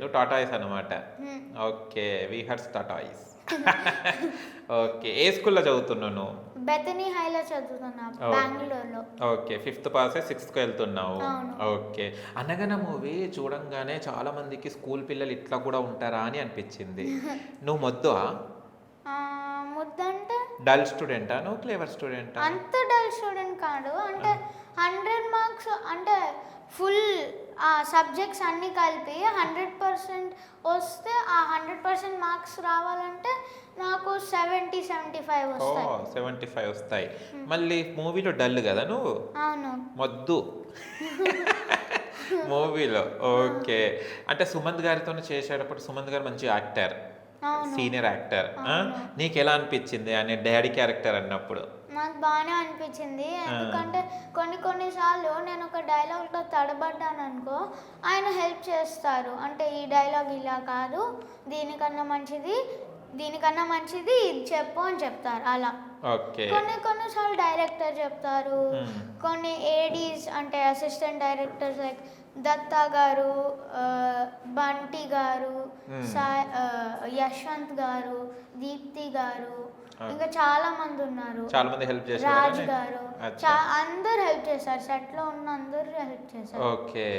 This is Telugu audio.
నువ్వు టాటాయిస్ అనమాట. ఓకే వీ హర్స్ టాటాయిస్ ఓకే ఏ స్కూల్లో చదువుతున్నావు నువ్వు? బెతనీ హైలో చదువుతున్నా. బెంగళూరులో. ఓకే ఫిఫ్త్ పాస్ సిక్స్త్కి వెళ్తున్నావు. ఓకే. అనగన మూవీ చూడంగానే చాలా మందికి స్కూల్ పిల్లలు ఇట్లా కూడా ఉంటారా అని అనిపించింది. నువ్వు మొద్దు ఆ, ముద్దంటే డల్ స్టూడెంటా? నువ్వు క్లేవర్ స్టూడెంటా? అంత డల్ స్టూడెంట్ కాదు. అంటే హండ్రెడ్ మార్క్స్ అంటే ఫుల్ సబ్జెక్ట్స్ అన్నీ కలిపి హండ్రెడ్ పర్సెంట్ వస్తే ఆ హండ్రెడ్ పర్సెంట్ మార్క్స్ రావాలంటే నాకు సెవెంటీ సెవెంటీ ఫైవ్ వస్తాయి. సెవెంటీ ఫైవ్ వస్తాయి. మళ్ళీ మూవీలో డల్ కదా నువ్వు? అవును. మొద్దు. మూవీలో. ఓకే. అంటే సుమంత్ గారితో చేసేటప్పుడు సుమంత్ గారు మంచి యాక్టర్. Senior actor. నీకు ఎలా అనిపించింది అనే డాడీ క్యారెక్టర్ అన్నప్పుడు? నాకు బాగానే అనిపించింది. ఎందుకంటే కొన్ని కొన్నిసార్లు నేను ఒక డైలాగ్లో తడబడ్డాను అనుకో ఆయన హెల్ప్ చేస్తారు. అంటే ఈ డైలాగ్ ఇలా కాదు దీనికన్నా మంచిది దీనికన్నా మంచిది ఇది చెప్పు అని చెప్తారు. అలా. ఓకే. కొన్ని కొన్నిసార్లు డైరెక్టర్ చెప్తారు. కొన్ని ఏడీస్ అంటే అసిస్టెంట్ డైరెక్టర్స్ లైక్ దత్తా గారు బంటి గారు యశ్వంత్ గారు దీప్తి గారు. ఇంకా చాలా మంది ఉన్నారు. చాలా మంది హెల్ప్ రాజ్ చేశారు గారు అచ్చా. చా- అందరు హెల్ప్ చేశారు. సెట్లో ఉన్న అందరూ హెల్ప్ చేశారు. ఓకే.